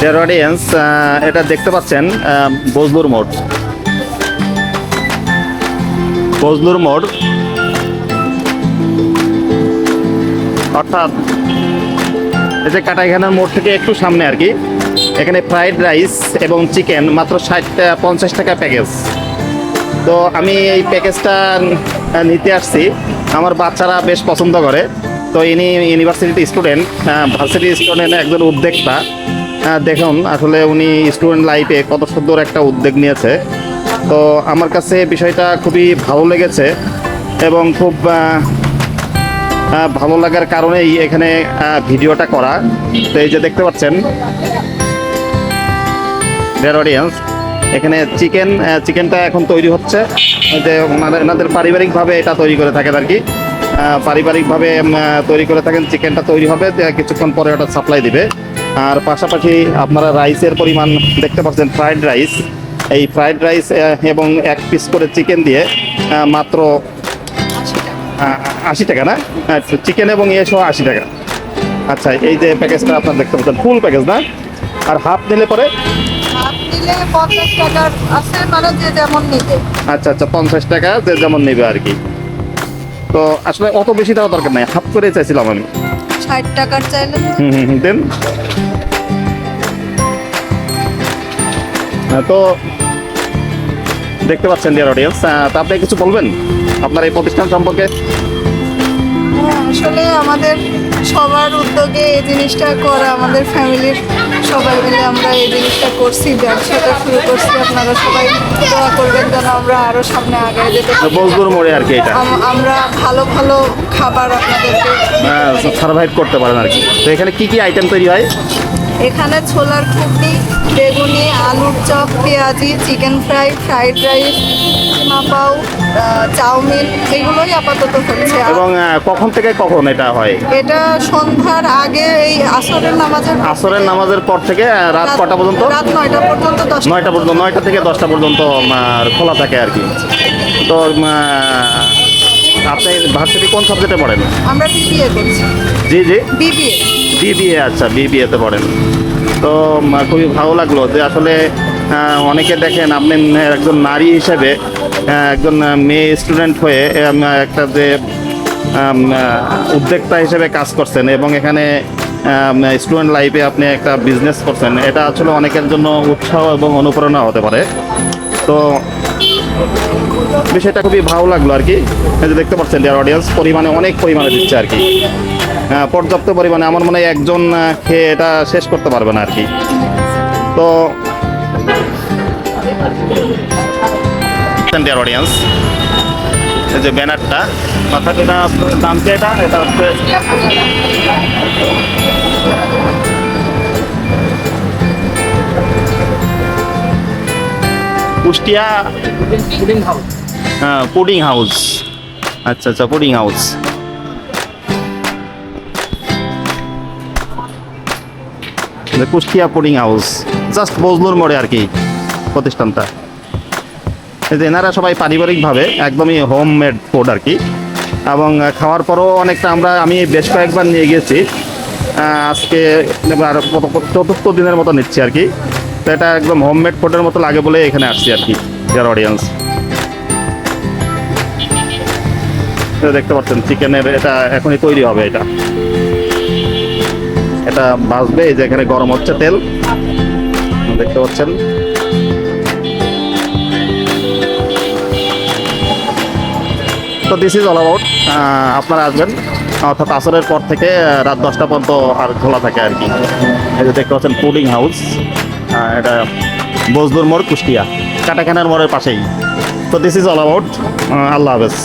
Dear audience এটা দেখতে পাচ্ছেন আহ, বজলুর মোড়। বজলুর মোড়। অর্থাৎ এই যে কাটাইখানার মোড় থেকে একটু সামনে আর কি এখানে ফ্রাইড রাইস এবং চিকেন মাত্র ষাট পঞ্চাশ টাকা প্যাকেজ তো আমি এই প্যাকেজটা নিতে আসছি। আমার বাচ্চারা বেশ পছন্দ করে। তো ইনি ইউনিভার্সিটি স্টুডেন্ট ভার্সিটি স্টুডেন্ট একজন উদ্যোক্তা। দেখুন, আসলে উনি স্টুডেন্ট লাইফে কত সুন্দর একটা উদ্যোগ নিয়েছে। তো আমার কাছে বিষয়টা খুবই ভালো লেগেছে এবং খুব ভালো লাগার কারণেই এখানে ভিডিওটা করা। তো এই যে দেখতে পাচ্ছেন অডিয়েন্স এখানে চিকেন চিকেনটা এখন তৈরি হচ্ছে। যে ওনারা- এনাদের পারিবারিকভাবে এটা তৈরি করে থাকেন আর কি। পারিবারিকভাবে তৈরি করে থাকেন চিকেনটা তৈরি হবে কিছুক্ষণ পরে ওটা সাপ্লাই দিবে। আর পাশাপাশি আপনারা রাইসের পরিমাণ দেখতে পাচ্ছেন ফ্রাইড রাইস এই ফ্রাইড রাইস এবং এক পিস করে চিকেন দিয়ে মাত্র আশি টাকা না? চিকেন এবং ইয়ে সহ আশি টাকা। আচ্ছা এই যে প্যাকেজটা আপনার দেখতে পাচ্ছেন ফুল প্যাকেজ না? আর হাফ নিলে পরে? মানে আচ্ছা আচ্ছা পঞ্চাশ টাকা যে যেমন নেবে আর কি। তো আসলে অত বেশি দেওয়া দরকার নাই হাফ করে চাইছিলাম আমি। ষাট টাকার চাইলে। হুম হুম হুম, দেন। তো দেখতে পাচ্ছেন ডিয়ার অডিয়েন্স তা আপনি কিছু বলবেন আপনার এই প্রতিষ্ঠান সম্পর্কে? হ্যাঁ, আসলে আমাদের সবার উদ্যোগে এই জিনিসটা করা আমাদের ফ্যামিলির সবাই মিলে আমরা এই জিনিসটা করছি ব্যবসাটা শুরু করছি। আপনারা সবাই দোয়া করবেন যেন আমরা আরও সামনে আগে যেতে মোড়ে আর কি এটা। আমরা ভালো ভালো খাবার আপনাদেরকে সার্ভাইভ করতে পারেন আর কি। তো এখানে কি কি আইটেম তৈরি হয়? এখানে ছোলার ঘুগনি বেগুনি আলুর চপ পেঁয়াজি চিকেন ফ্রাই ফ্রাইড রাইস পাও চাউমিন এগুলোই আপাতত হচ্ছে। এবং কখন থেকে কখন এটা হয়? এটা সন্ধ্যার আগে এই আসরের নামাজের আসরের নামাজের পর থেকে রাত কটা পর্যন্ত? রাত নয়টা পর্যন্ত নয়টা পর্যন্ত নয়টা থেকে দশটা পর্যন্ত খোলা থাকে আর কি। তো আপনি ভার্সিটি কোন সাবজেক্টে পড়েন? আমরা বিবিএ করছি। জি জি। বিবিএ বিবিএ আচ্ছা বিবিএতে পড়েন। তো খুবই ভালো লাগল যে আসলে অনেকে দেখেন আপনি একজন নারী হিসেবে একজন মেয়ে স্টুডেন্ট হয়ে একটা যে উদ্যোক্তা হিসেবে কাজ করছেন এবং এখানে স্টুডেন্ট লাইফে আপনি একটা বিজনেস করছেন, এটা আসলে অনেকের জন্য উৎসাহ এবং অনুপ্রেরণা হতে পারে। তো, বিষয়টা খুবই ভালো লাগল আর কি। দেখতে পাচ্ছেন ডিয়ার অডিয়েন্স পরিমাণে, অনেক পরিমাণে দিচ্ছে আর কি। পর্যাপ্ত পরিমাণে আমার মনে হয় একজন খেয়ে এটা শেষ করতে পারবে না আর কি তো ডিয়ার অডিয়েন্স এই যে ব্যানারটা অর্থাৎ এটা দাম কি এটা? এটা হচ্ছে কুষ্টিয়া হ্যাঁ পুডিং হাউস আচ্ছা আচ্ছা pudding house Kushtia pudding house. Just Bazlur মোড়ে আর কি প্রতিষ্ঠানটা। যে এনারা সবাই পারিবারিকভাবে একদমই হোম মেড ফুড আর কি। এবং খাওয়ার পরও অনেকটা আমরা, আমি বেশ কয়েকবার নিয়ে গেছি আজকে আর চতুর্থ দিনের মতো নিচ্ছি আর কি। তো এটা একদম হোম মেড ফুডের মতো লাগে বলে এখানে আসছি আর কি, যার অডিয়েন্স দেখতে পাচ্ছেন, চিকেনের এটা এখনই তৈরি হবে এটা। এটা বাজবে, এই যে এখানে গরম হচ্ছে তেল। দেখতে পাচ্ছেন? তো দিস ইজ অল অ্যাবাউট আপনারা আসবেন, অর্থাৎ আসরের পর থেকে রাত দশটা পর্যন্ত আর খোলা থাকে আর কি। এই যে দেখতে পাচ্ছেন পুডিং হাউস এটা বজদুর মোড়, কুষ্টিয়া। কাটাখানার মোড়ের পাশেই। তো দিস ইজ অল অ্যাবাউট আল্লাহ হাফেজ।